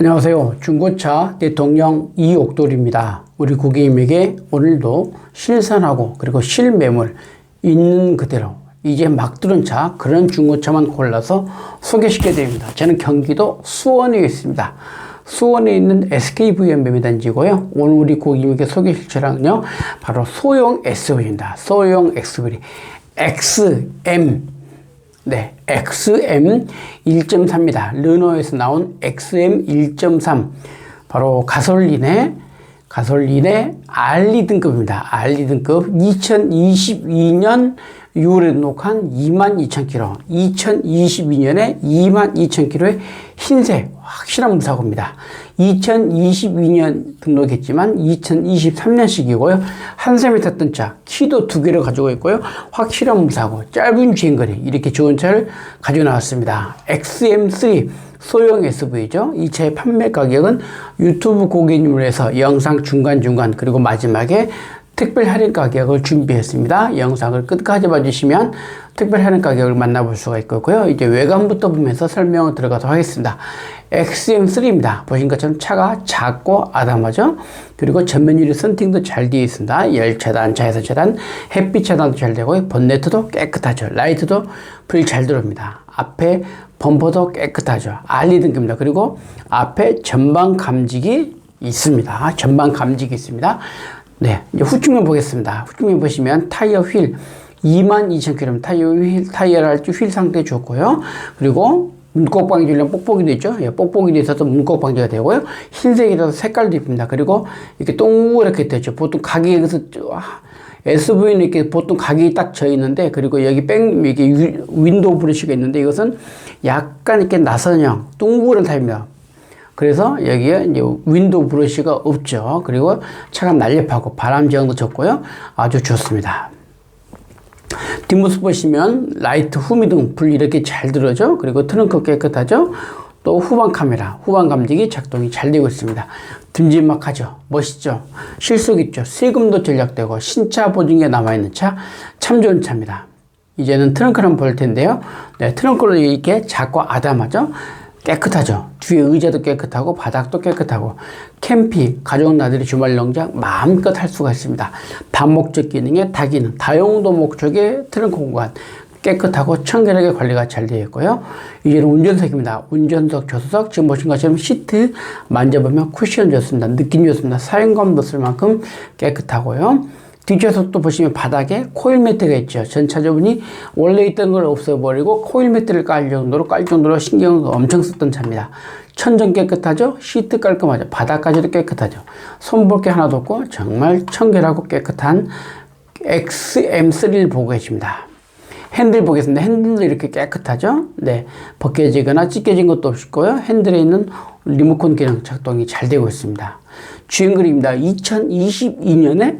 안녕하세요. 중고차 대통령 이옥돌입니다. 우리 고객님에게 오늘도 실선하고 그리고 실매물 있는 그대로 이제 막 들은 차 그런 중고차만 골라서 소개시켜 드립니다. 저는 경기도 수원에 있습니다. 수원에 있는 SKVM 매매단지고요. 오늘 우리 고객님에게 소개실 차량은요. 바로 소형 SUV입니다. 소형 SUV XM 네, XM 1.3입니다. 르노에서 나온 XM 1.3 바로 가솔린의 가솔린의 알리 등급입니다. 알리 등급 2022년 6월에 녹한 22,000km, 2022년에 22,000km의 흰색 확실한 무사고입니다. 2022년 등록했지만 2023년식이고요. 한샘이 탔던 차, 키도 두 개를 가지고 있고요. 확실한 무사고, 짧은 주행거리 이렇게 좋은 차를 가지고 나왔습니다. XM3 소형 SUV죠. 이 차의 판매 가격은 유튜브 고객님을 해서 영상 중간중간 그리고 마지막에 특별 할인 가격을 준비했습니다. 영상을 끝까지 봐주시면 특별 할인 가격을 만나볼 수가 있고요. 이제 외관부터 보면서 설명을 들어가도록 하겠습니다. XM3입니다. 보신 것처럼 차가 작고 아담하죠. 그리고 전면 유리 선팅도 잘 되어 있습니다. 열 차단, 자외선 차단, 햇빛 차단도 잘 되고 번네트도 깨끗하죠. 라이트도 불 잘 들어옵니다. 앞에 범퍼도 깨끗하죠. 알리 등급입니다. 그리고 앞에 전방 감지기 있습니다. 전방 감지기 있습니다. 네, 이제 후측면 보겠습니다. 후측면 보시면 타이어 휠 22,000km 타이어 휠, 타이어를 할지 휠 상태 좋고요. 그리고 문콕 방지 련 뽁뽁이도 있죠. 예, 뽁뽁이도 있어서 문콕 방지가 되고요. 흰색이라서 색깔도 이쁩니다. 그리고 이렇게 동그랗게 되죠. 보통 가게에서 SUV는 이렇게 보통 각이 딱 져 있는데 그리고 여기 뺑 이게 윈도우 브러쉬가 있는데 이것은 약간 이렇게 나선형 동그란 타입입니다. 그래서 여기에 이제 윈도우 브러쉬가 없죠. 그리고 차가 날렵하고 바람 저항도 적고요. 아주 좋습니다. 뒷모습 보시면 라이트 후미등 불 이렇게 잘 들어죠. 그리고 트렁크 깨끗하죠. 또 후방 카메라, 후방 감지기 작동이 잘 되고 있습니다. 듬직막하죠. 멋있죠. 실속 있죠. 세금도 절약되고 신차 보증에 남아있는 차 참 좋은 차입니다. 이제는 트렁크를 한번 볼 텐데요. 네, 트렁크를 이렇게 작고 아담하죠. 깨끗하죠. 뒤에 의자도 깨끗하고 바닥도 깨끗하고 캠핑, 가족 나들이 주말 농장 마음껏 할 수가 있습니다. 다목적 기능에 다기능, 다용도 목적의 트렁크 공간 깨끗하고 청결하게 관리가 잘 되어 있고요. 이제는 운전석입니다. 운전석, 조수석 지금 보신 것처럼 시트 만져보면 쿠션 좋습니다. 느낌 좋습니다. 사용감도 쓸 만큼 깨끗하고요. 뒷좌석도 보시면 바닥에 코일 매트가 있죠. 전차주분이 원래 있던 걸 없애버리고 코일 매트를 깔 정도로 깔 정도로 신경을 엄청 썼던 차입니다. 천정 깨끗하죠? 시트 깔끔하죠? 바닥까지도 깨끗하죠? 손볼 게 하나도 없고 정말 청결하고 깨끗한 XM3를 보고 계십니다. 핸들 보겠습니다. 핸들도 이렇게 깨끗하죠? 네. 벗겨지거나 찢겨진 것도 없고요. 핸들에 있는 리모컨 기능 작동이 잘 되고 있습니다. 주행거리입니다. 2022년에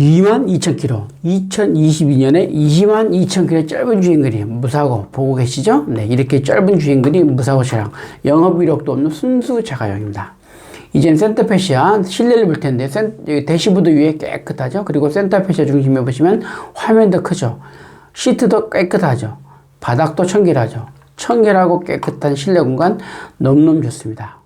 22,000km, 2022년에 22,000km 짧은 주행거리 무사고 보고 계시죠? 네, 이렇게 짧은 주행거리 무사고 차량, 영업 이력도 없는 순수 자가용입니다. 이젠 센터페시아 실내를 볼 텐데 센, 대시보드 위에 깨끗하죠? 그리고 센터페시아 중심에 보시면 화면도 크죠? 시트도 깨끗하죠? 바닥도 청결하죠? 청결하고 깨끗한 실내 공간 너무너무 좋습니다.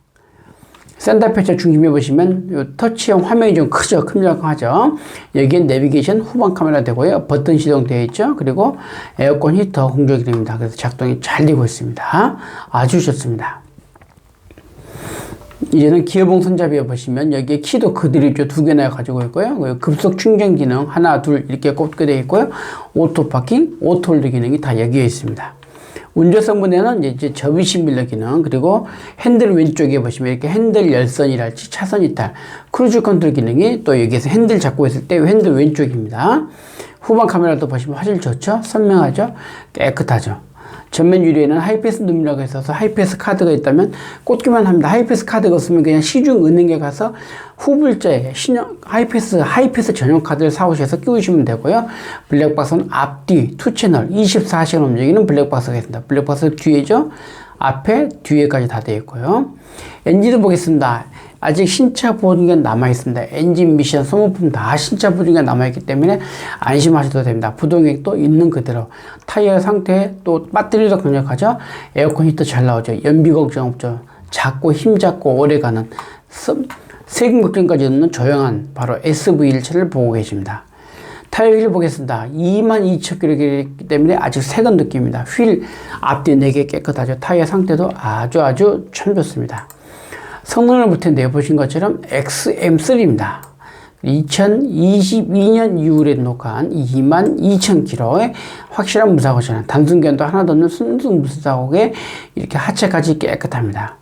센터페차 중심에 보시면 터치형 화면이 좀 크죠. 큼직하죠. 여기엔 내비게이션 후방 카메라 되고요. 버튼 시동 되어 있죠. 그리고 에어컨 히터 공조기 됩니다. 그래서 작동이 잘 되고 있습니다. 아주 좋습니다. 이제는 기어봉 손잡이에 보시면 여기에 키도 그대로 있죠. 두 개나 가지고 있고요. 급속 충전 기능 하나, 둘 이렇게 꼽게 되어 있고요. 오토 파킹, 오토 홀드 기능이 다 여기에 있습니다. 운전석 문에는 이제 접이식 밀러 기능 그리고 핸들 왼쪽에 보시면 이렇게 핸들 열선이랄지 차선 이탈 크루즈 컨트롤 기능이 또 여기에서 핸들 잡고 있을 때 핸들 왼쪽입니다. 후방 카메라도 보시면 화질 좋죠? 선명하죠? 깨끗하죠? 전면 유리에는 하이패스 누이라고 있어서 하이패스 카드가 있다면 꽂기만 합니다. 하이패스 카드가 없으면 그냥 시중 은행에 가서 후불자에 신용 하이패스 하이패스 전용 카드를 사오셔서 끼우시면 되고요. 블랙박스는 앞뒤 투 채널 24시간 움직이는 블랙박스가 있습니다. 블랙박스 뒤에죠. 앞에 뒤에까지 다 되어 있고요. 엔진도 보겠습니다. 아직 신차 보증기간 남아있습니다. 엔진 미션, 소모품 다 신차 보증기간 남아있기 때문에 안심하셔도 됩니다. 부동액도 있는 그대로. 타이어 상태, 또 배터리도 강력하죠? 에어컨 히터 잘 나오죠? 연비 걱정 없죠? 작고 힘잡고 오래가는 서- 세금 걱정까지 없는 조용한 바로 SV 일체를 보고 계십니다. 타이어 휠 보겠습니다. 22,000km이기 때문에 아직 새건 느낌입니다. 휠 앞뒤 4개 깨끗하죠. 타이어 상태도 아주 아주 참 좋습니다. 성능을 붙였는데 보신 것처럼 XM3입니다. 2022년 6월에 녹화한 22,000km의 확실한 무사고 전환, 단순견도 하나도 없는 순수 무사고에 이렇게 하체까지 깨끗합니다.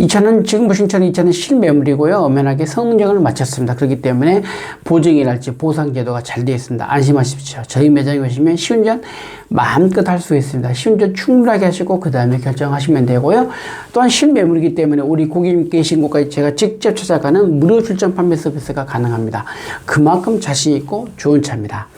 이 차는 지금 보신 차는 이 차는 실매물이고요. 엄연하게 성능을 마쳤습니다. 그렇기 때문에 보증이랄지 보상 제도가 잘 되어 있습니다. 안심하십시오. 저희 매장에 오시면 시운전 마음껏 할 수 있습니다. 시운전 충분하게 하시고 그 다음에 결정하시면 되고요. 또한 실매물이기 때문에 우리 고객님 계신 곳까지 제가 직접 찾아가는 무료 출전 판매 서비스가 가능합니다. 그만큼 자신 있고 좋은 차입니다.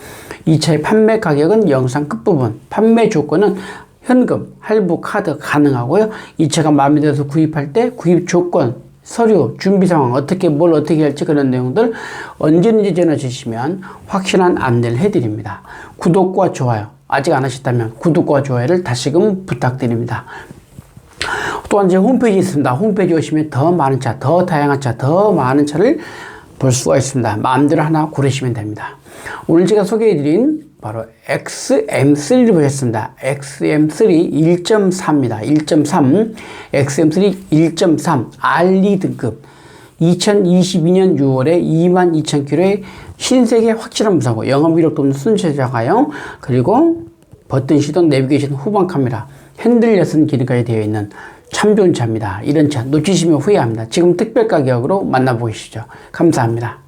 이 차의 판매 가격은 영상 끝부분, 판매 조건은 현금, 할부, 카드 가능하고요. 이 차가 마음에 들어서 구입할 때 구입 조건, 서류, 준비 상황, 어떻게 뭘 어떻게 할지 그런 내용들 언제든지 전화 주시면 확실한 안내를 해드립니다. 구독과 좋아요, 아직 안 하셨다면 구독과 좋아요를 다시금 부탁드립니다. 또한 제 홈페이지 있습니다. 홈페이지 오시면 더 많은 차, 더 다양한 차, 더 많은 차를 볼 수가 있습니다. 마음대로 하나 고르시면 됩니다. 오늘 제가 소개해드린 바로 XM3를 보셨습니다. XM3 1.4입니다. 1.3, XM3 1.3 R2 등급 2022년 6월에 22,000km의 신세계 확실한 무사고 영업 이력도 없는 순차자가용 그리고 버튼 시동 내비게이션 후방 카메라 핸들 여선 기능까지 되어 있는 참 좋은 차입니다. 이런 차 놓치시면 후회합니다. 지금 특별 가격으로 만나보시죠. 감사합니다.